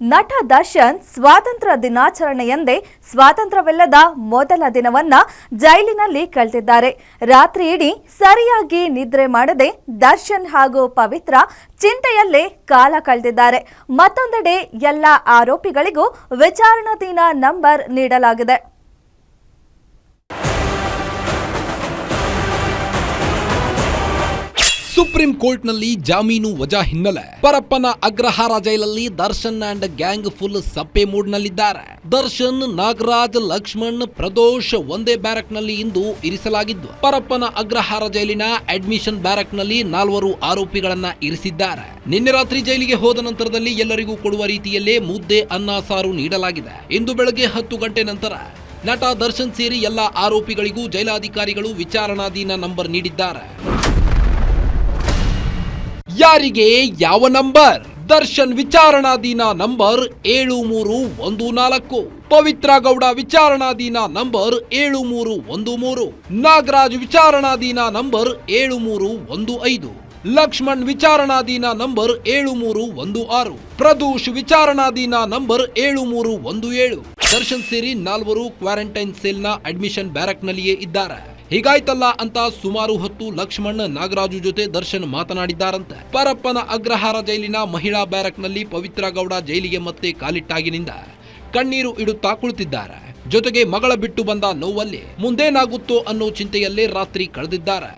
ನಟ ದರ್ಶನ್ ಸ್ವಾತಂತ್ರ್ಯ ದಿನಾಚರಣೆಯಂದೇ ಸ್ವಾತಂತ್ರ್ಯವಿಲ್ಲದ ಮೊದಲ ದಿನವನ್ನ ಜೈಲಿನಲ್ಲಿ ಕಳೆದಿದ್ದಾರೆ. ರಾತ್ರಿ ಇಡೀ ಸರಿಯಾಗಿ ನಿದ್ರೆ ಮಾಡದೆ ದರ್ಶನ್ ಹಾಗೂ ಪವಿತ್ರ ಚಿಂತೆಯಲ್ಲೇ ಕಾಲ ಕಳೆದಿದ್ದಾರೆ. ಮತ್ತೊಂದೆಡೆ ಎಲ್ಲ ಆರೋಪಿಗಳಿಗೂ ವಿಚಾರಣಾಧೀನ ನಂಬರ್ ನೀಡಲಾಗಿದೆ. ಸುಪ್ರೀಂ ಕೋರ್ಟ್ನಲ್ಲಿ ಜಾಮೀನು ವಜಾ ಹಿನ್ನೆಲೆ. ಪರಪ್ಪನ ಅಗ್ರಹಾರ ಜೈಲಲ್ಲಿ ದರ್ಶನ್ ಅಂಡ್ ಗ್ಯಾಂಗ್ ಫುಲ್ ಸಪ್ಪೆ ಮೂಡ್ನಲ್ಲಿದ್ದಾರೆ. ದರ್ಶನ್, ನಾಗರಾಜ್, ಲಕ್ಷ್ಮಣ್, ಪ್ರದೋಷ್ ಒಂದೇ ಬ್ಯಾರಕ್ನಲ್ಲಿ ಇಂದು ಇರಿಸಲಾಗಿದ್ದು, ಪರಪ್ಪನ ಅಗ್ರಹಾರ ಜೈಲಿನ ಅಡ್ಮಿಷನ್ ಬ್ಯಾರಕ್ನಲ್ಲಿ ನಾಲ್ವರು ಆರೋಪಿಗಳನ್ನ ಇರಿಸಿದ್ದಾರೆ. ನಿನ್ನೆ ರಾತ್ರಿ ಜೈಲಿಗೆ ಹೋದ ನಂತರದಲ್ಲಿ ಎಲ್ಲರಿಗೂ ಕೊಡುವ ರೀತಿಯಲ್ಲೇ ಮುದ್ದೆ, ಅನ್ನ, ಸಾರು ನೀಡಲಾಗಿದೆ. ಇಂದು ಬೆಳಗ್ಗೆ ಹತ್ತು ಗಂಟೆ ನಂತರ ನಟ ದರ್ಶನ್ ಸೇರಿ ಎಲ್ಲ ಆರೋಪಿಗಳಿಗೂ ಜೈಲಾಧಿಕಾರಿಗಳು ವಿಚಾರಣಾಧೀನ ನಂಬರ್ ನೀಡಿದ್ದಾರೆ. ಯಾರಿಗೆ ಯಾವ ನಂಬರ್? ದರ್ಶನ್ ವಿಚಾರಣಾಧೀನ ನಂಬರ್ ಏಳು ಮೂರು ಒಂದು ನಾಲ್ಕು. ಪವಿತ್ರ ಗೌಡ ವಿಚಾರಣಾಧೀನ ನಂಬರ್ ಏಳು ಮೂರು ಒಂದು ಮೂರು. ನಾಗರಾಜ್ ವಿಚಾರಣಾಧೀನ ನಂಬರ್ ಏಳು ಮೂರು ಒಂದು ಐದು. ಲಕ್ಷ್ಮಣ್ ವಿಚಾರಣಾಧೀನ ನಂಬರ್ ಏಳು ಮೂರು ಒಂದು ಆರು. ಪ್ರದೂಷ್ ವಿಚಾರಣಾಧೀನ ನಂಬರ್ ಏಳು ಮೂರು ಒಂದು ಏಳು. ದರ್ಶನ್ ಸೇರಿ ನಾಲ್ವರು ಕ್ವಾರಂಟೈನ್ ಸೆಲ್ನ ಅಡ್ಮಿಷನ್ ಬ್ಯಾರಕ್ನಲ್ಲಿಯೇ ಇದ್ದಾರೆ. ಹೀಗಾಯ್ತಲ್ಲ ಅಂತ ಸುಮಾರು ಹೊತ್ತು ಲಕ್ಷ್ಮಣ್ ನಾಗರಾಜು ಜೊತೆ ದರ್ಶನ್ ಮಾತನಾಡಿದ್ದಾರಂತೆ. ಪರಪ್ಪನ ಅಗ್ರಹಾರ ಜೈಲಿನ ಮಹಿಳಾ ಬ್ಯಾರಕ್ನಲ್ಲಿ ಪವಿತ್ರ ಗೌಡ ಜೈಲಿಗೆ ಮತ್ತೆ ಕಾಲಿಟ್ಟಾಗಿನಿಂದ ಕಣ್ಣೀರು ಇಡುತ್ತಾ ಕುಳಿತಿದ್ದಾರೆ. ಜೊತೆಗೆ ಮಗಳ ಬಿಟ್ಟು ಬಂದ ನೋವಲ್ಲಿ ಮುಂದೇನಾಗುತ್ತೋ ಅನ್ನೋ ಚಿಂತೆಯಲ್ಲೇ ರಾತ್ರಿ ಕಳೆದಿದ್ದಾರೆ.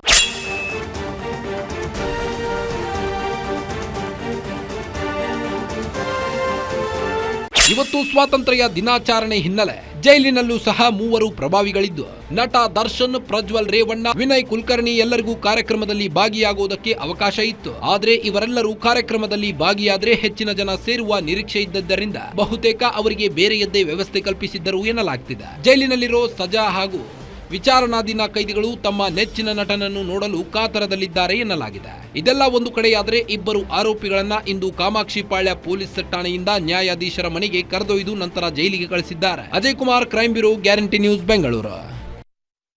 ಇವತ್ತು ಸ್ವಾತಂತ್ರ್ಯ ದಿನಾಚರಣೆ ಹಿನ್ನೆಲೆ ಜೈಲಿನಲ್ಲೂ ಸಹ ಮೂವರು ಪ್ರಭಾವಿಗಳಿದ್ದು. ನಟ ದರ್ಶನ್, ಪ್ರಜ್ವಲ್, ರೇವಣ್ಣ, ವಿನಯ್ ಕುಲಕರ್ಣಿ ಎಲ್ಲರಿಗೂ ಕಾರ್ಯಕ್ರಮದಲ್ಲಿ ಭಾಗಿಯಾಗುವುದಕ್ಕೆ ಅವಕಾಶ ಇತ್ತು. ಆದರೆ ಇವರೆಲ್ಲರೂ ಕಾರ್ಯಕ್ರಮದಲ್ಲಿ ಭಾಗಿಯಾದರೆ ಹೆಚ್ಚಿನ ಜನ ಸೇರುವ ನಿರೀಕ್ಷೆ ಇದ್ದದ್ದರಿಂದ ಬಹುತೇಕ ಅವರಿಗೆ ಬೇರೆಯದ್ದೇ ವ್ಯವಸ್ಥೆ ಕಲ್ಪಿಸಿದ್ದರು ಎನ್ನಲಾಗ್ತಿದೆ. ಜೈಲಿನಲ್ಲಿರೋ ಸಜಾ ಹಾಗೂ ವಿಚಾರಣಾಧೀನ ಕೈದಿಗಳು ತಮ್ಮ ನೆಚ್ಚಿನ ನಟನನ್ನು ನೋಡಲು ಕಾತರದಲ್ಲಿದ್ದಾರೆ ಎನ್ನಲಾಗಿದೆ. ಇದೆಲ್ಲ ಒಂದು ಕಡೆಯಾದರೆ ಇಬ್ಬರು ಆರೋಪಿಗಳನ್ನ ಇಂದು ಕಾಮಾಕ್ಷಿ ಪಾಳ್ಯ ಪೊಲೀಸ್ ಠಾಣೆಯಿಂದ ನ್ಯಾಯಾಧೀಶರ ಮನೆಗೆ ಕರೆದೊಯ್ದು ನಂತರ ಜೈಲಿಗೆ ಕಳಿಸಿದ್ದಾರೆ. Ajay Kumar crime bureau, guarantee news, Bengaluru.